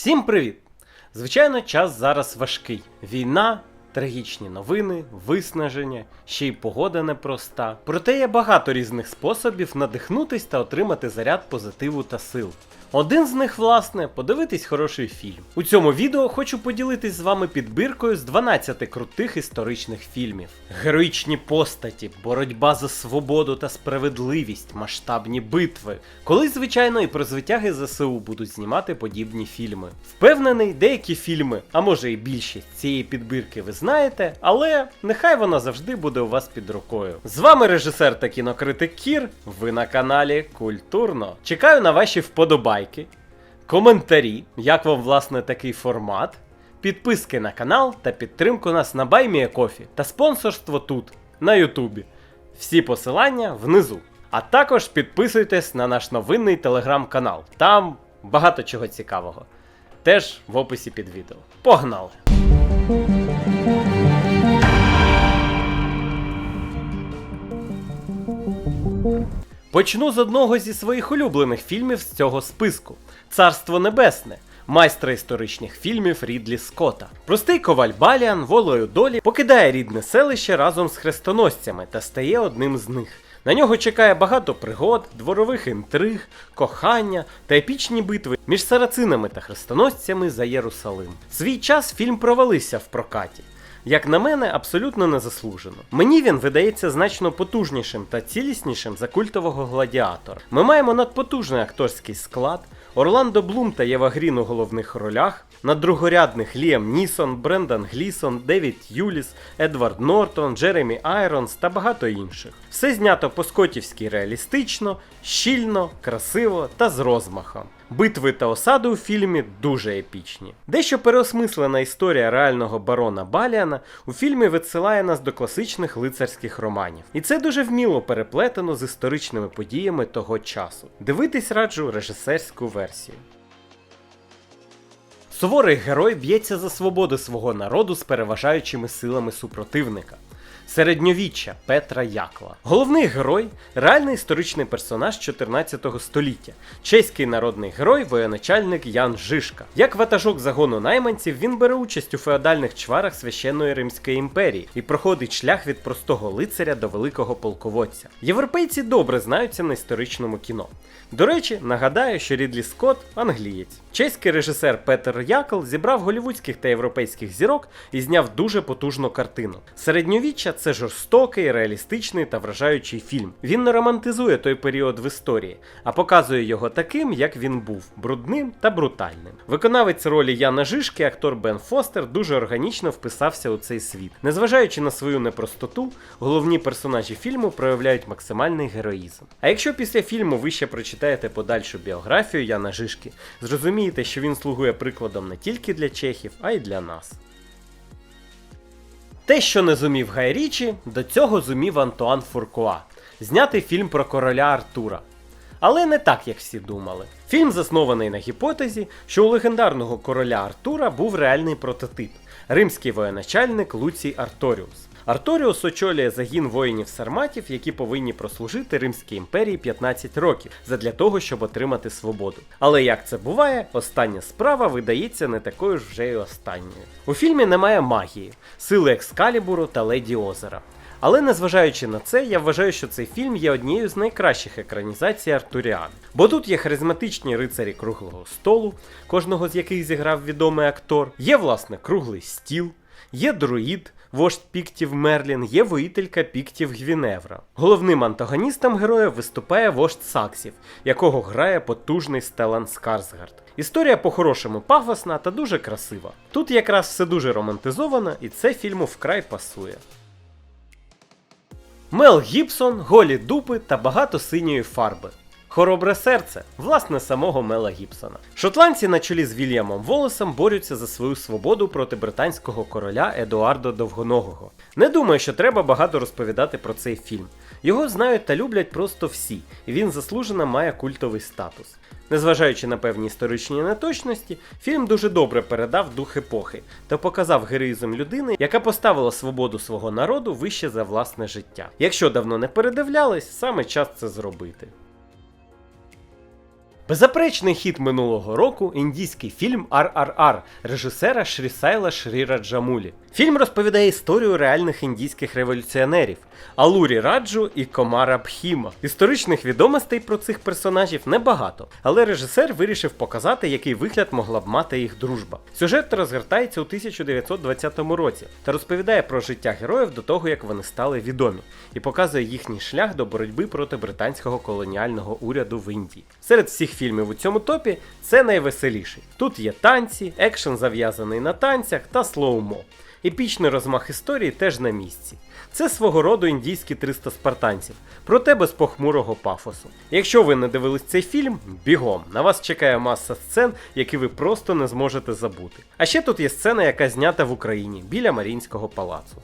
Всім привіт! Звичайно, час зараз важкий. Війна, трагічні новини, виснаження, ще й погода непроста. Проте є багато різних способів надихнутись та отримати заряд позитиву та сил. Один з них, власне, подивитись хороший фільм. У цьому відео хочу поділитись з вами підбіркою з 12 крутих історичних фільмів. Героїчні постаті, боротьба за свободу та справедливість, масштабні битви. Колись, звичайно, і про звитяги ЗСУ будуть знімати подібні фільми. Впевнений, деякі фільми, а може і більшість цієї підбірки ви знаєте, але нехай вона завжди буде у вас під рукою. З вами режисер та кінокритик Кір. Ви на каналі Культурно. Чекаю на ваші вподобайки, коментарі, як вам власне такий формат, підписки на канал та підтримку нас на BuyMeACoffee та спонсорство тут, на Ютубі. Всі посилання внизу. А також підписуйтесь на наш новинний телеграм-канал. Там багато чого цікавого. Теж в описі під відео. Погнали! Почну з одного зі своїх улюблених фільмів з цього списку Царство Небесне. Майстра історичних фільмів Рідлі Скотта. Простий коваль Баліан волею долі покидає рідне селище разом з хрестоносцями та стає одним з них. На нього чекає багато пригод, дворових інтриг, кохання та епічні битви між сарацинами та хрестоносцями за Єрусалим. Свій час фільм провалився в прокаті. Як на мене, абсолютно незаслужено. Мені він видається значно потужнішим та ціліснішим за культового гладіатора. Ми маємо надпотужний акторський склад, Орландо Блум та Єва Грін у головних ролях, на другорядних Ліам Нісон, Брендан Глісон, Девід Юліс, Едвард Нортон, Джеремі Айронс та багато інших. Все знято по-скотівськи реалістично, щільно, красиво та з розмахом. Битви та осади у фільмі дуже епічні. Дещо переосмислена історія реального барона Баліана у фільмі відсилає нас до класичних лицарських романів. І це дуже вміло переплетено з історичними подіями того часу. Дивитись раджу режисерську версію. Суворий герой б'ється за свободу свого народу з переважаючими силами супротивника. Середньовіччя Петра Якла. Головний герой реальний історичний персонаж 14 століття, чеський народний герой, воєначальник Ян Жишка. Як ватажок загону найманців, він бере участь у феодальних чварах священної Римської імперії і проходить шлях від простого лицаря до великого полководця. Європейці добре знаються на історичному кіно. До речі, нагадаю, що Рідлі Скотт англієць. Чеський режисер Петер Якл зібрав голівудських та європейських зірок і зняв дуже потужну картину. Середньовіччя це жорстокий, реалістичний та вражаючий фільм. Він не романтизує той період в історії, а показує його таким, як він був брудним та брутальним. Виконавець ролі Яна Жишки, актор Бен Фостер, дуже органічно вписався у цей світ. Незважаючи на свою непростоту, головні персонажі фільму проявляють максимальний героїзм. А якщо після фільму ви ще прочитаєте подальшу біографію Яна Жишки, зрозумієте, що він слугує прикладом не тільки для чехів, а й для нас. Те, що не зумів Гай Річі, до цього зумів Антуан Фуркуа, зняти фільм про короля Артура. Але не так, як всі думали. Фільм заснований на гіпотезі, що у легендарного короля Артура був реальний прототип римський воєначальник Луцій Арторіус. Арторіус очолює загін воїнів сарматів, які повинні прослужити Римській імперії 15 років задля того, щоб отримати свободу. Але як це буває, остання справа видається не такою ж вже й останньою. У фільмі немає магії, сили Екскалібуру та Леді Озера. Але незважаючи на це, я вважаю, що цей фільм є однією з найкращих екранізацій Артуріан. Бо тут є харизматичні рицарі круглого столу, кожного з яких зіграв відомий актор, є власне круглий стіл, є друїд, вождь піктів Мерлін, є воїтелька піктів Гвіневра. Головним антагоністом героя виступає вождь Саксів, якого грає потужний Стелан Скарсгард. Історія по-хорошому пафосна та дуже красива. Тут якраз все дуже романтизовано, і це фільму вкрай пасує. Мел Гібсон, голі дупи та багато синьої фарби. Хоробре серце, власне, самого Мела Гібсона. Шотландці на чолі з Вільямом Волосом борються за свою свободу проти британського короля Едуарда Довгоногого. Не думаю, що треба багато розповідати про цей фільм. Його знають та люблять просто всі, і він заслужено має культовий статус. Незважаючи на певні історичні неточності, фільм дуже добре передав дух епохи та показав героїзм людини, яка поставила свободу свого народу вище за власне життя. Якщо давно не передивлялись, саме час це зробити. Беззаперечний хіт минулого року індійський фільм «РРР» режисера Шрісайла Шріра Джамулі. Фільм розповідає історію реальних індійських революціонерів Алурі Раджу і Комара Бхіма. Історичних відомостей про цих персонажів небагато, але режисер вирішив показати, який вигляд могла б мати їх дружба. Сюжет розгортається у 1920 році та розповідає про життя героїв до того, як вони стали відомі, і показує їхній шлях до боротьби проти британського колоніального уряду в Індії. Серед всіх фільмів у цьому топі це найвеселіший. Тут є танці, екшен зав'язаний на танцях та слоумо. Епічний розмах історії теж на місці. Це свого роду індійські 300 спартанців, проте без похмурого пафосу. Якщо ви не дивились цей фільм, бігом на вас чекає маса сцен, які ви просто не зможете забути. А ще тут є сцена, яка знята в Україні біля Марінського палацу.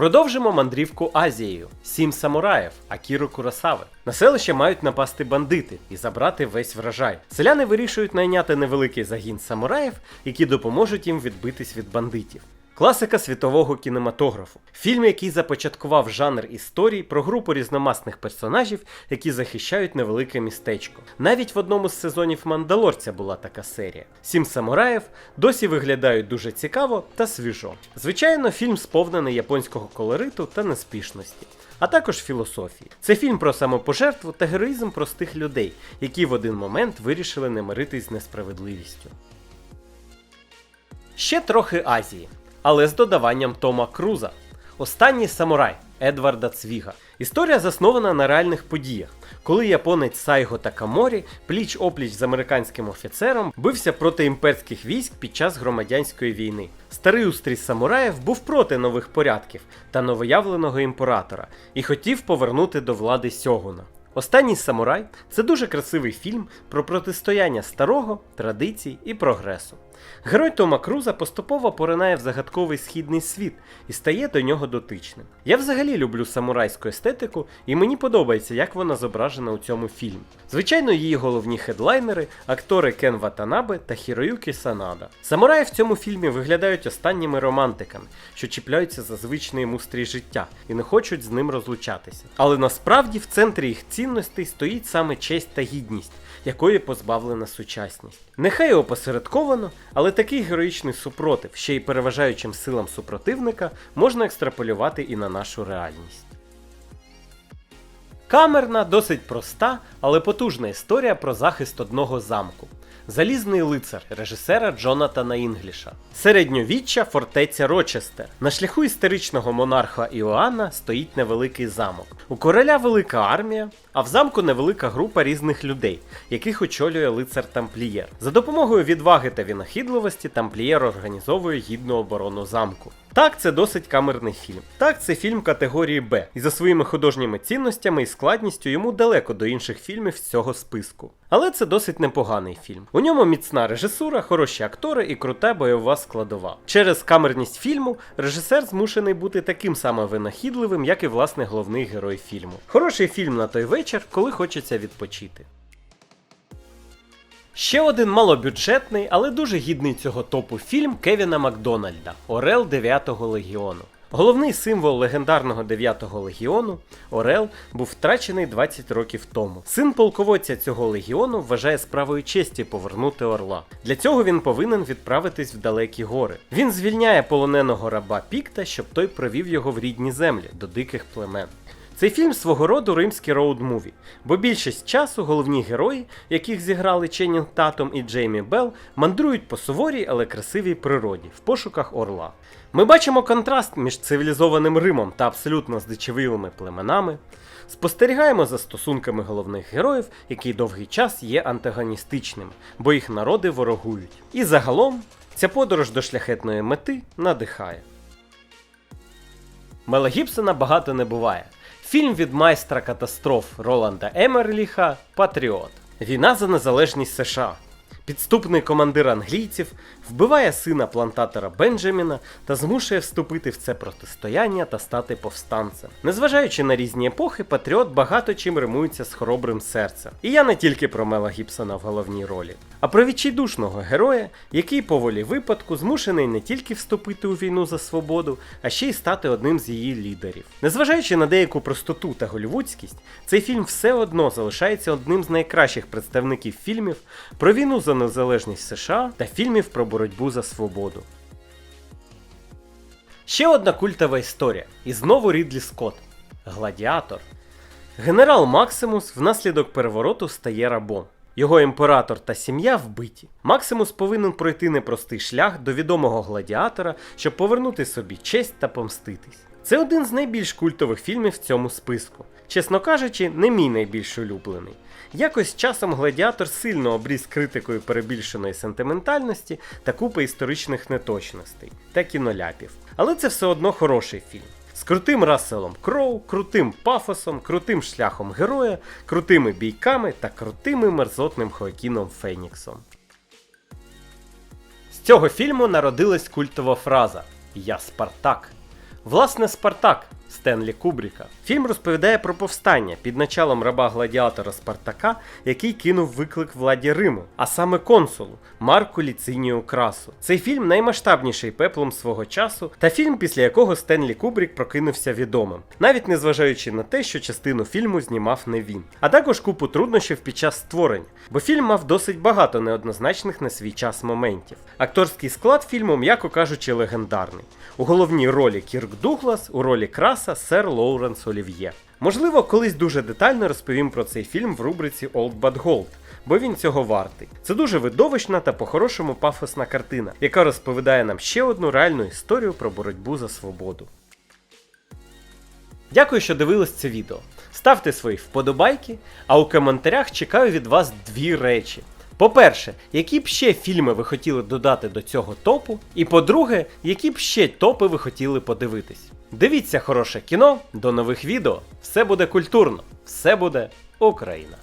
Продовжимо мандрівку Азією. Сім самураїв, Акіру Курасави. На селище мають напасти бандити і забрати весь врожай. Селяни вирішують найняти невеликий загін самураїв, які допоможуть їм відбитись від бандитів. Класика світового кінематографу. Фільм, який започаткував жанр історій про групу різномасних персонажів, які захищають невелике містечко. Навіть в одному з сезонів Мандалорця була така серія. Сім самураїв досі виглядають дуже цікаво та свіжо. Звичайно, фільм сповнений японського колориту та неспішності. А також філософії. Це фільм про самопожертву та героїзм простих людей, які в один момент вирішили не миритись з несправедливістю. Ще трохи Азії, але з додаванням Тома Круза. Останній самурай Едварда Цвіга. Історія заснована на реальних подіях, коли японець Сайго Такаморі пліч опліч з американським офіцером бився проти імперських військ під час громадянської війни. Старий устрій самураїв був проти нових порядків та новоявленого імператора і хотів повернути до влади сьогуна. Останній самурай це дуже красивий фільм про протистояння старого, традицій і прогресу. Герой Тома Круза поступово поринає в загадковий східний світ і стає до нього дотичним. Я взагалі люблю самурайську естетику, і мені подобається, як вона зображена у цьому фільмі. Звичайно, її головні хедлайнери, актори Кен Ватанабе та Хіроюкі Санада. Самураї в цьому фільмі виглядають останніми романтиками, що чіпляються за звичний мустрій життя і не хочуть з ним розлучатися. Але насправді в центрі їх цінностей стоїть саме честь та гідність, якої позбавлена сучасність. Нехай опосередковано, але такий героїчний супротив, ще й переважаючим силам супротивника, можна екстраполювати і на нашу реальність. Камерна, досить проста, але потужна історія про захист одного замку. Залізний лицар режисера Джонатана Інгліша. Середньовіччя фортеця Рочестер. На шляху історичного монарха Іоанна стоїть невеликий замок. У короля велика армія, а в замку невелика група різних людей, яких очолює лицар Тамплієр. За допомогою відваги та винахідливості Тамплієр організовує гідну оборону замку. Так, це досить камерний фільм. Так, це фільм категорії Б, і за своїми художніми цінностями і складністю йому далеко до інших фільмів з цього списку. Але це досить непоганий фільм. У ньому міцна режисура, хороші актори і крута бойова складова. Через камерність фільму режисер змушений бути таким саме винахідливим, як і власне головний герой фільму. Хороший фільм на той вечір, коли хочеться відпочити. Ще один малобюджетний, але дуже гідний цього топу фільм Кевіна Макдональда Орел 9-го легіону. Головний символ легендарного 9-го легіону Орел був втрачений 20 років тому. Син полководця цього легіону вважає справою честі повернути орла. Для цього він повинен відправитись в далекі гори. Він звільняє полоненого раба Пікта, щоб той провів його в рідні землі до диких племен. Цей фільм свого роду римський роуд-муві, бо більшість часу головні герої, яких зіграли Ченнінг Татум і Джеймі Белл, мандрують по суворій, але красивій природі в пошуках орла. Ми бачимо контраст між цивілізованим Римом та абсолютно здичавілими племенами. Спостерігаємо за стосунками головних героїв, які довгий час є антагоністичними, бо їх народи ворогують. І загалом ця подорож до шляхетної мети надихає. Мела Гібсона багато не буває. Фільм від майстра катастроф Роланда Емерліха Патріот. Війна за незалежність США. Підступний командир англійців вбиває сина плантатора Бенджаміна та змушує вступити в це протистояння та стати повстанцем. Незважаючи на різні епохи, Патріот багато чим римується з хоробрим серцем. І я не тільки про Мела Гібсона в головній ролі, а про відчайдушного героя, який по волі випадку змушений не тільки вступити у війну за свободу, а ще й стати одним з її лідерів. Незважаючи на деяку простоту та голівудськість, цей фільм все одно залишається одним з найкращих представників фільмів про війну за незалежність США та фільмів про боротьбу за свободу. Ще одна культова історія. І знову Рідлі Скотт. Гладіатор. Генерал Максимус внаслідок перевороту стає рабом. Його імператор та сім'я вбиті. Максимус повинен пройти непростий шлях до відомого гладіатора, щоб повернути собі честь та помститись. Це один з найбільш культових фільмів в цьому списку. Чесно кажучи, не мій найбільш улюблений. Якось часом гладіатор сильно обріз критикою перебільшеної сентиментальності та купи історичних неточностей та кіноляпів. Але це все одно хороший фільм. З крутим Расселом Кроу, крутим пафосом, крутим шляхом героя, крутими бійками та крутим мерзотним Хоакіном Феніксом. З цього фільму народилась культова фраза Я Спартак. Власне, Спартак Стенлі Кубріка. Фільм розповідає про повстання під началом раба гладіатора Спартака, який кинув виклик владі Риму, а саме консулу Марку Ліцинію Красу. Цей фільм наймасштабніший пеплом свого часу, та фільм, після якого Стенлі Кубрік прокинувся відомим, навіть незважаючи на те, що частину фільму знімав не він, а також купу труднощів під час створення, бо фільм мав досить багато неоднозначних на свій час моментів. Акторський склад фільму, м'яко кажучи, легендарний. У головній ролі Кірк Дуглас, у ролі Краса сер Лоуренс Олів'є. Можливо, колись дуже детально розповім про цей фільм в рубриці Old But Gold, бо він цього вартий. Це дуже видовищна та по-хорошому пафосна картина, яка розповідає нам ще одну реальну історію про боротьбу за свободу. Дякую, що дивились це відео. Ставте свої вподобайки, а у коментарях чекаю від вас дві речі. По-перше, які б ще фільми ви хотіли додати до цього топу? І по-друге, які б ще топи ви хотіли подивитись. Дивіться хороше кіно, до нових відео. Все буде культурно, все буде Україна!